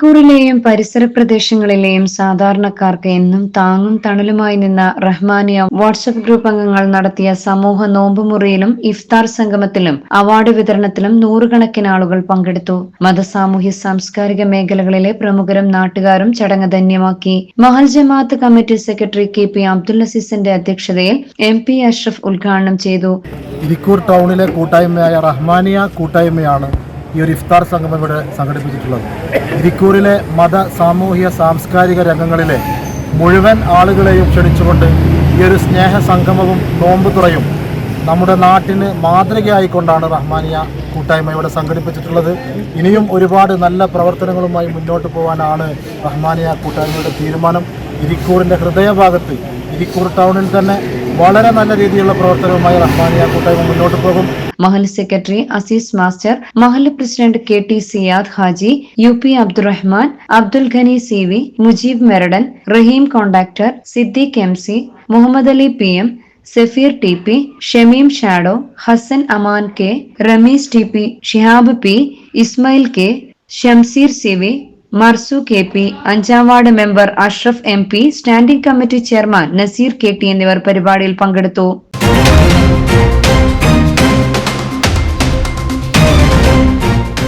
ഇരിക്കൂറിലെയും പരിസര പ്രദേശങ്ങളിലെയും സാധാരണക്കാർക്ക് എന്നും താങ്ങും തണലുമായി നിന്ന റഹ്മാനിയ വാട്സപ്പ് ഗ്രൂപ്പ് അംഗങ്ങൾ നടത്തിയ സമൂഹ നോമ്പുമുറിയിലും ഇഫ്താർ സംഗമത്തിലും അവാർഡ് വിതരണത്തിലും നൂറുകണക്കിന് ആളുകൾ പങ്കെടുത്തു. മതസാമൂഹ്യ സാംസ്കാരിക മേഖലകളിലെ പ്രമുഖരും നാട്ടുകാരും ചടങ്ങ് ധന്യമാക്കി. മഹൽ ജമാഅത്ത് committee secretary K P Abdul അസീസിന്റെ അധ്യക്ഷതയിൽ എം പി അഷ്റഫ് ഉദ്ഘാടനം ചെയ്തു. ടൗണിലെ കൂട്ടായ്മയായ റഹ്മാനിയ കൂട്ടായ്മയാണ് ഈ ഒരു ഇഫ്താർ സംഗമം ഇവിടെ സംഘടിപ്പിച്ചിട്ടുള്ളത്. ഇരിക്കൂറിലെ മത സാമൂഹ്യ സാംസ്കാരിക രംഗങ്ങളിലെ മുഴുവൻ ആളുകളെയും ക്ഷണിച്ചുകൊണ്ട് ഈ ഒരു സ്നേഹ സംഗമവും നോമ്പ് തുറയും നമ്മുടെ നാട്ടിന് മാതൃകയായിക്കൊണ്ടാണ് റഹ്മാനിയ കൂട്ടായ്മ ഇവിടെ സംഘടിപ്പിച്ചിട്ടുള്ളത്. ഇനിയും ഒരുപാട് നല്ല പ്രവർത്തനങ്ങളുമായി മുന്നോട്ട് പോകാനാണ് റഹ്മാനിയ കൂട്ടായ്മയുടെ തീരുമാനം. ഇരിക്കൂറിന്റെ ഹൃദയഭാഗത്ത് ഇരിക്കൂർ ടൗണിൽ തന്നെ വളരെ നല്ല രീതിയിലുള്ള പ്രവർത്തനവുമായി റഹ്മാനിയ കൂട്ടായ്മ മുന്നോട്ട് പോകും. മഹൽ secretary Azeez master Mahal president K T Siyad Haji U P Abdurahman Abdul Ghani C V Mujeeb മെറഡൻ Raheem contractor Siddique M C Muhammad Ali P M Safeer T P Shameem shadow Hassan Aman K Ramees T P Shihab P Ismail K Shamseer C V Marsu K P അഞ്ചാം ward member Ashraf M P standing committee chairman Naseer K T എന്നിവർ പരിപാടിയിൽ പങ്കെടുത്തു.